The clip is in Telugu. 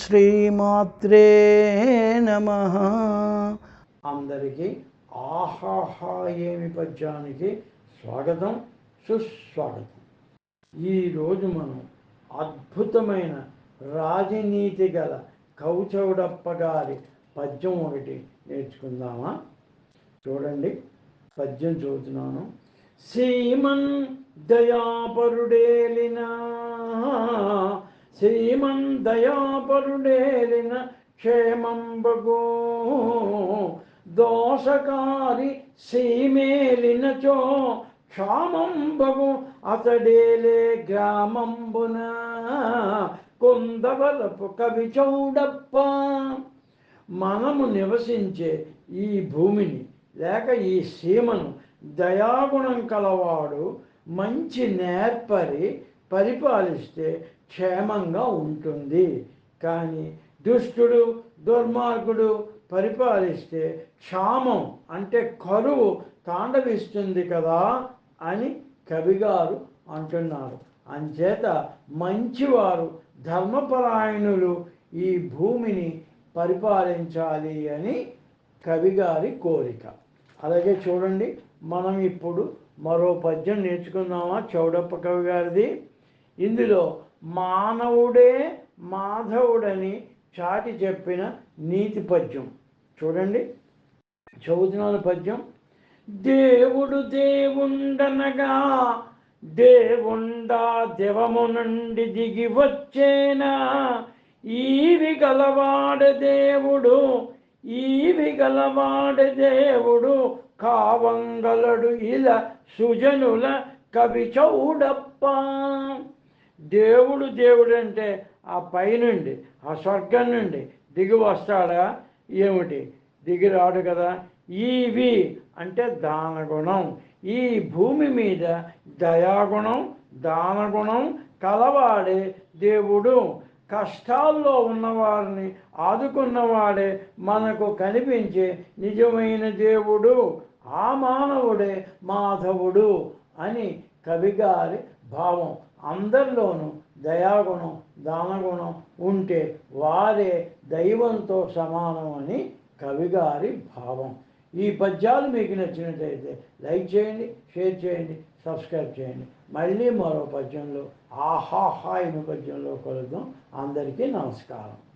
శ్రీమాత్రే నమ. అందరికీ ఆహాహా ఏమి పద్యానికి స్వాగతం సుస్వాగతం. ఈరోజు మనం అద్భుతమైన రాజనీతి గల కౌచౌడప్ప గారి పద్యం ఒకటి నేర్చుకుందామా? చూడండి పద్యం చదువుతున్నాను. శ్రీమన్ దయాపరుడేలినా సీమం దయాపరుడేలిన క్షేమంబగో దోషకారి సీమేలినచో క్షామంబగు అతడేలే గ్రామంబున కొందవలపు కవి చౌడప్ప మనము నివసించే ఈ భూమిని లేక ఈ సీమను దయాగుణం కలవాడు మంచి నేర్పరి పరిపాలిస్తే క్షేమంగా ఉంటుంది. కానీ దుష్టుడు దుర్మార్గుడు పరిపాలిస్తే క్షామం అంటే కరువు తాండవిస్తుంది కదా అని కవిగారు అంటున్నారు. అంచేత మంచివారు ధర్మపరాయణులు ఈ భూమిని పరిపాలించాలి అని కవిగారి కోరిక. అలాగే చూడండి మనం ఇప్పుడు మరో పద్యం నేర్చుకుందామా? చౌడప్ప కవి గారిది. ఇందులో మానవుడే మాధవుడని చాటి చెప్పిన నీతి పద్యం. చూడండి. చదువుతున్నాను పద్యం. దేవుడు దేవుండనగా దేవుండా దేవము నుండి దిగి వచ్చేనా? ఈవి గలవాడ దేవుడు ఈవి గలవాడ దేవుడు కావంగలడు ఇలా సుజనుల కవి చౌడప్ప. దేవుడు దేవుడు అంటే ఆ పైనుండి ఆ స్వర్గం నుండి దిగి వస్తాడా? ఏమిటి? దిగి రాడు కదా. ఈవి అంటే దానగుణం. ఈ భూమి మీద దయాగుణం దానగుణం కలవాడే దేవుడు. కష్టాల్లో ఉన్నవారిని ఆదుకున్నవాడే మనకు కనిపించే నిజమైన దేవుడు ఆ మానవుడే మాధవుడు అని కవిగారి భావం అందరిలోనూ దయాగుణం దానగుణం ఉంటే వారే దైవంతో సమానం అని కవిగారి భావం. ఈ పద్యాలు మీకు నచ్చినట్లయితే లైక్ చేయండి షేర్ చేయండి సబ్స్క్రైబ్ చేయండి. మళ్ళీ మరో పద్యంలో ఆహాహా ఇను పద్యంలో కలుద్దాం. అందరికీ నమస్కారం.